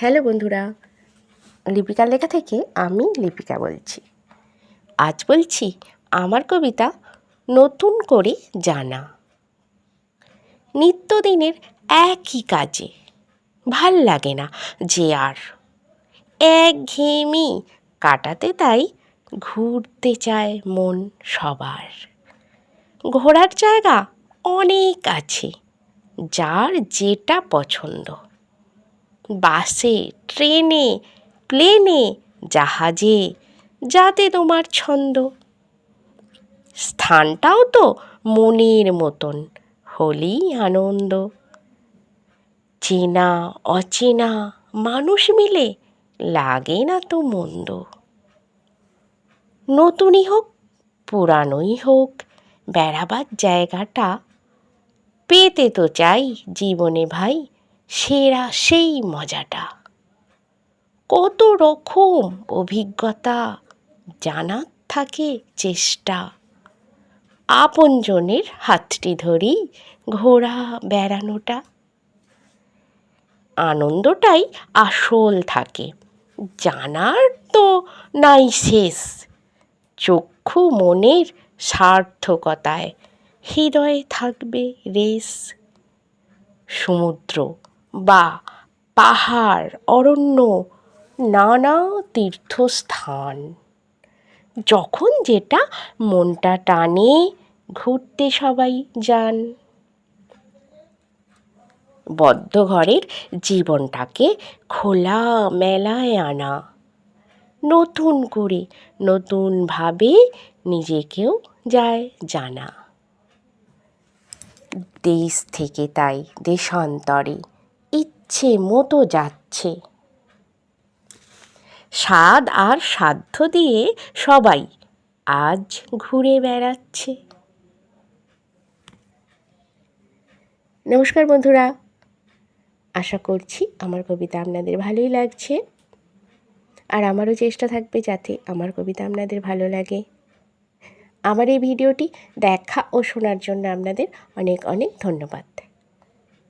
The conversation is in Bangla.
হ্যালো বন্ধুরা, লিপিকার লেখা থেকে আমি লিপিকা বলছি। আজ বলছি আমার কবিতা নতুন করে জানা। নিত্যদিনের একই কাজে ভালো লাগে না যে আর। একঘেয়েমি কাটাতে তাই ঘুরতে চায় মন সবার। ঘোরার জায়গা অনেক আছে, যার যেটা পছন্দ। বাসে, ট্রেনে, প্লেনে, জাহাজে, যাতে তোমার ছন্দ। স্থানটাও তো মনের মতন, হলেই আনন্দ। চেনা, অচেনা মানুষ মিলে লাগে না তো মন্দ। নতুনই হোক, পুরানোই হোক, বেড়াবার জায়গাটা পেতে তো চাই জীবনে ভাই। সেরা সেই মজাটা। কত রকম অভিজ্ঞতা জানার থাকে চেষ্টা। আপনজনের হাতটি ধরেই ঘোরা বেড়ানোটা। আনন্দটাই আসল থাকে। জানার তো নাই শেষ। চক্ষু মনের সার্থকতায় হৃদয়ে থাকবে রেস সমুদ্র বা পাহাড়, অরণ্য, নানা তীর্থস্থান। যখন যেটা মনটা টানে, ঘুরতে সবাই যান। বদ্ধ ঘরের জীবনটাকে খোলা মেলায় আনা। নতুন করে, নতুনভাবে নিজেকেও যায় জানা। দেশ থেকে তাই, দেশান্তরে ইচ্ছে মতো যাচ্ছে। স্বাদ আর সাধ্য দিয়ে সবাই আজ ঘুরে বেড়াচ্ছে। নমস্কার বন্ধুরা। আশা করছি আমার কবিতা আপনাদের ভালোই লাগছে। আর আমারও চেষ্টা থাকবে যাতে আমার কবিতা আপনাদের ভালো লাগে। আমার এই ভিডিওটি দেখা ও শোনার জন্য আপনাদের অনেক অনেক ধন্যবাদ।